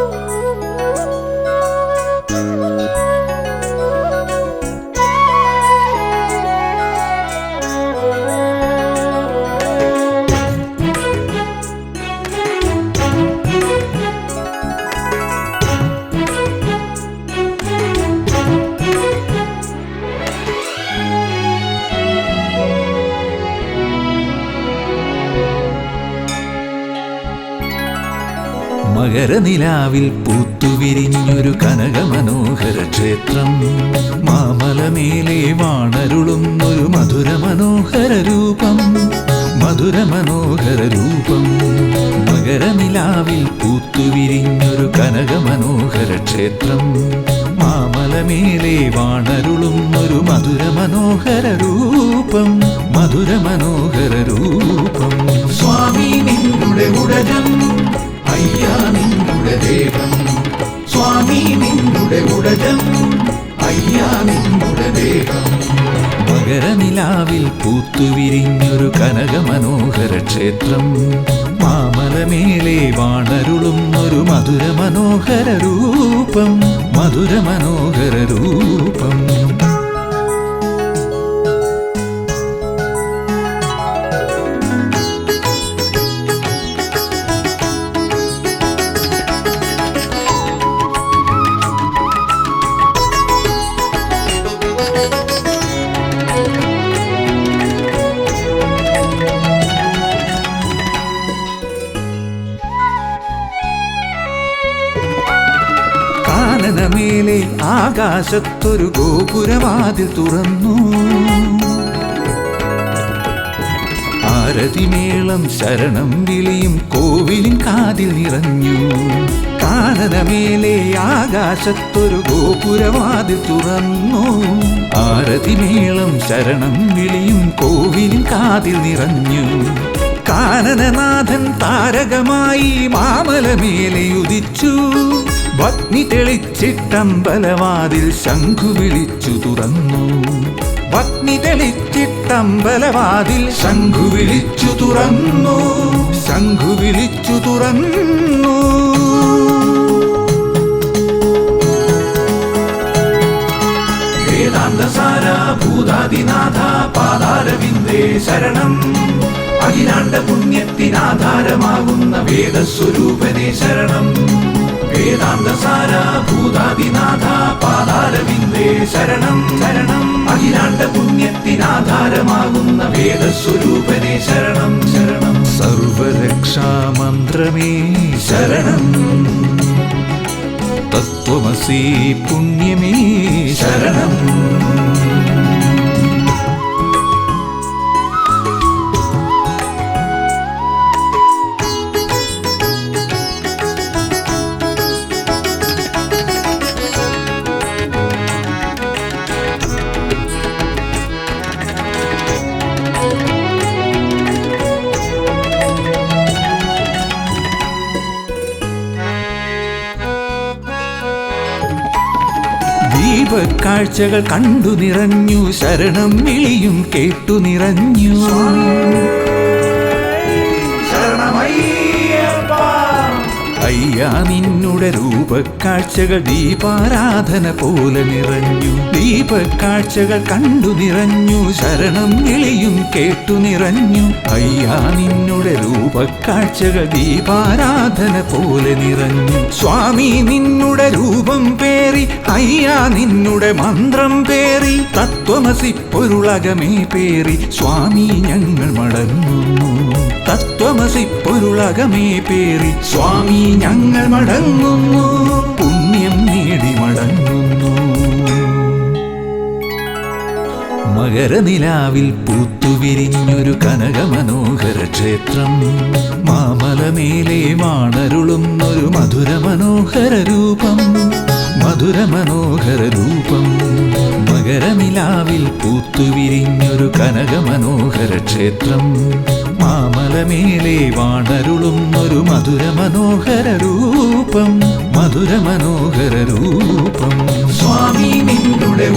you. മകരനിലാവിൽ പൂത്തുവിരിഞ്ഞൊരു കനകമനോഹര ക്ഷേത്രം. മാമലമേലെ വാണരുളുന്നൊരു മധുര മനോഹര രൂപം. മധുര മനോഹര രൂപം. മകരനിലാവിൽ പൂത്തുവിരിഞ്ഞൊരു കനകമനോഹര ക്ഷേത്രം. മാമലമേലെ വാണരുളുന്നൊരു മധുര മനോഹര രൂപം. മധുര മനോഹര രൂപം. സ്വാമി നിന്നുടെ ഉടകം. ദേവം ഉടകം. അയ്യാ നിന്നുടെ ദേഹം. മകരനിലാവിൽ പൂത്തുവിരിഞ്ഞൊരു കനകമനോഹര ക്ഷേത്രം. മാമലമേലെ വാണരുളുന്നൊരു മധുര മനോഹര രൂപം രൂപം. ആകാശത്തൊരു ഗോപുരവാതിൽ തുറന്നു. ആരതിമേളം ശരണം വിളിയും കോവിലിൻ കാതിൽ നിറഞ്ഞു. കാനനമേലെ ആകാശത്തൊരു ഗോപുരവാതിൽ തുറന്നു. ആരതിമേളം ശരണം വിളിയും കോവിലിൻ കാതിൽ നിറഞ്ഞു. കാനനനാഥൻ താരകമായി മാമലമേലെ ഉദിച്ചു ഭഗ്നി തെളിച്ചിട്ടമ്പലവാതിൽ ശംഖു വിളിച്ചു തുറന്നു. ഭഗ്നി തെളിച്ചിട്ടമ്പലവാതിൽ ശംഖു വിളിച്ചു തുറന്നു. ശംഖു വിളിച്ചു തുറന്നു. വേദാന്തസാര ഭൂതാദിനാഥ പാതാരവിന്ദേ ശരണം. അഖിലാണ്ട പുണ്യത്തിനാധാരമാകുന്ന വേദസ്വരൂപനെ ശരണം. വേദാന്തസാര ഭൂതാദിനാഥ പാതാരവിന്ദേ ശരണം. ശരണം. അഖിലാണ്ട പുണ്യത്തിനാധാരമാകുന്ന വേദസ്വരൂപനെ ശരണം. ശരണം. സർവരക്ഷാ സർവരക്ഷാമന്ത്രമേ ശരണം. തത്വമസി പുണ്യമേ ശരണം. ദീപക്കാഴ്ചകൾ കണ്ടു നിറഞ്ഞു ശരണം വിളിയും കേട്ടു നിറഞ്ഞു. അയ്യാ നിന്നുടെ രൂപക്കാഴ്ചകൾ ദീപാരാധന പോലെ നിറഞ്ഞു. ദീപക്കാഴ്ചകൾ കണ്ടു നിറഞ്ഞു ശരണം വിളിയും കേട്ടു നിറഞ്ഞു. അയ്യാ നിന്നുടെ രൂപക്കാഴ്ചകൾ ദീപാരാധന പോലെ നിറഞ്ഞു. സ്വാമി നിന്നുടെ രൂപം പേറി അയ്യാ നിന്നുടെ മന്ത്രം പേറി തത്വമസി പൊരുളകമേ പേറി സ്വാമി ഞങ്ങൾ മടങ്ങുന്നു. തത്വമസി പൊരുളകമേ പേറി. സ്വാമി ഞങ്ങൾ മടങ്ങുന്നു. പുണ്യം നേടി മടങ്ങുന്നു. മകരനിലാവിൽ പൂത്തുവിരിഞ്ഞൊരു കനകമനോഹര ക്ഷേത്രം. മാമലമേലെ വാണരുളുന്നൊരു മധുര മനോഹര രൂപം. മധുര മനോഹര രൂപം. മകരനിലാവിൽ പൂത്തുവിരിഞ്ഞൊരു കനകമനോഹര ക്ഷേത്രം. മാമലമേലെ വാണരുളുന്നൊരു മധുര മനോഹര രൂപം. മധുര മനോഹര രൂപം. സ്വാമി നിന്നുടെ